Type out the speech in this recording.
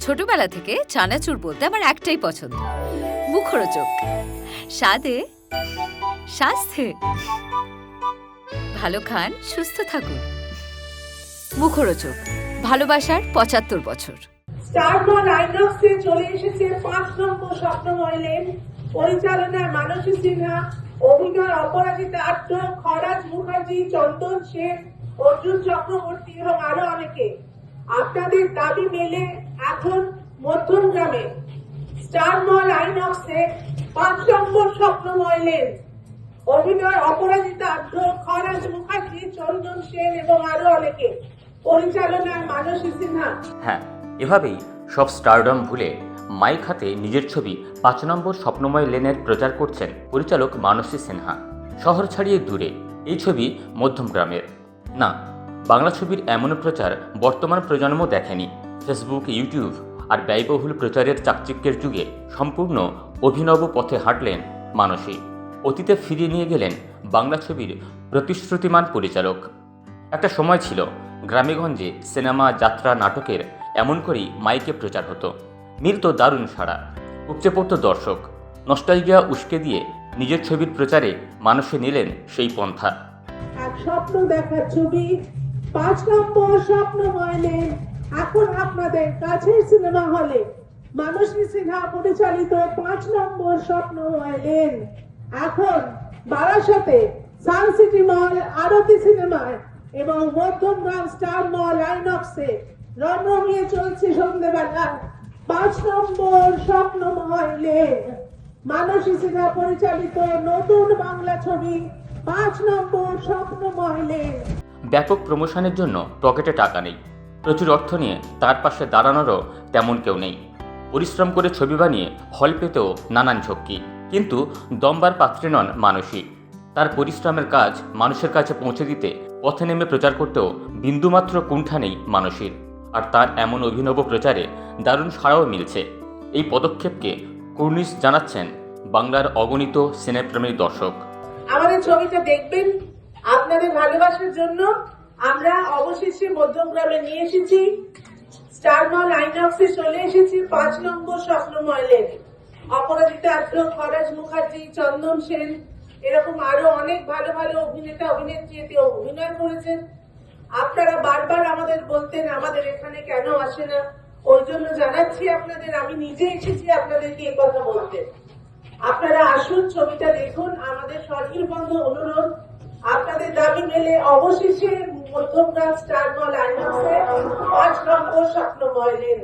ছোটবেলা থেকে চানাচুর বলতে আমার একটাই পছন্দ। মুখরোচক। স্বাদে স্বাস্থ্যে ভালো খান, সুস্থ থাকুন। মুখরোচক। ভালোবাসার পঁচাত্তর বছর। চলে পাঁচ নম্বর অভিনয় অপরাজিতা মুখার্জি, চন্দন শেখ অর্জুন চক্রবর্তী এবং আরও অনেকে। আপনাদের দাবি মেলে এখন মধ্যম গ্রামে স্টার মল আইনক্সে পাঁচ নম্বর স্বপ্নময় লেন অভিনয় অপরাজিতা খরাজ মুখার্জি, চন্দন সেন এবং আরও অনেকে। পরিচালনায় মানসী সিনহা। হ্যাঁ এভাবেই সব স্টারডম ভুলে মাইক হাতে নিজের ছবি পাঁচ নম্বর স্বপ্নময় লেনের প্রচার করছেন পরিচালক মানসী সিনহা। শহর ছাড়িয়ে দূরে, এই ছবি মধ্যম গ্রামের। না বাংলা ছবির এমন প্রচার বর্তমান প্রজন্ম দেখেনি। ফেসবুক ইউটিউব আর ব্যয়বহুল প্রচারের চাকচিক্যের যুগে সম্পূর্ণ অভিনব পথে হাঁটলেন মানসী। অতীতে ফিরিয়ে নিয়ে গেলেন বাংলা ছবির প্রতিশ্রুতিমান পরিচালক। একটা সময় ছিল গ্রামেগঞ্জে সিনেমা, যাত্রা, নাটকের এমন করেই মাইকে প্রচার হতো। মিলত দারুণ সাড়া, উপচে পড়তো দর্শক। নস্টালজিয়া উস্কে দিয়ে নিজের ছবির প্রচারে মানুষে নিলেন সেই পন্থা। স্বপ্ন দেখার ছবি পাঁচ নম্বর স্বপ্নময় লেন এখন আপনাদের কাছের সিনেমা হলে। মানসী সিনহা পরিচালিত পাঁচ নম্বর স্বপ্নময় লেন এখন বারাসাতে সান সিটি মল, আরতি সিনেমায় এবং মধ্যমগ্রাম স্টার মল, আইনক্সে রণরঙিয়ে চলছে সন্ধ্যেবেলা পাঁচ নম্বর স্বপ্নময় লেন মানসী সিনহা পরিচালিত নতুন বাংলা ছবি পাঁচ নম্বর স্বপ্নময় লেন ব্যাপক প্রমোশনের জন্য পকেটে টাকা নেই। প্রচুর অর্থ নিয়ে তার পাশে দাঁড়ানোরও তেমন কেউ নেই। পরিশ্রম করে ছবি বানিয়ে হল পেতেও নানান ঝক্কি। কিন্তু দমবার পাত্রী নন মানসী। তার পরিশ্রমের কাজ মানুষের কাছে পৌঁছে দিতে পথে নেমে প্রচার করতেও বিন্দুমাত্র কুণ্ঠা নেই মানসীর। আর তার এমন অভিনব প্রচারে দারুণ সাড়াও মিলছে। এই পদক্ষেপকে কুর্নিশ জানাচ্ছেন বাংলার অগণিত সিনেপ্রেমী দর্শক। আমাদের ছবিটা দেখবেন আপনাদের ভালোবাসার জন্য আমরা অবশেষে মধ্যমগ্রামে নিয়ে এসেছি। স্টার মল আইনক্সে চলে এসেছি পাঁচ নম্বর স্বপ্নময় লেন অপরাজিতা আদ্র খরাজ মুখার্জি, চন্দন সেন, এরকম আরও অনেক ভালো ভালো অভিনেতা অভিনেত্রী অভিনয় করেছেন। আপনারা বারবার আমাদের বলতেন, আমাদের এখানে কেন আসে না? ওই জন্য জানাচ্ছি আপনাদের, আমি নিজে এসেছি আপনাদেরকে এ কথা বলতে। আপনারা আসুন, ছবিটা দেখুন। আমাদের সরকার বন্ধ অনুরোধ দাবি মেলে অবশেষে মধ্যমগ্রাম স্টার মল আইনক্সে পাঁচ নম্বর স্বপ্নময় লেন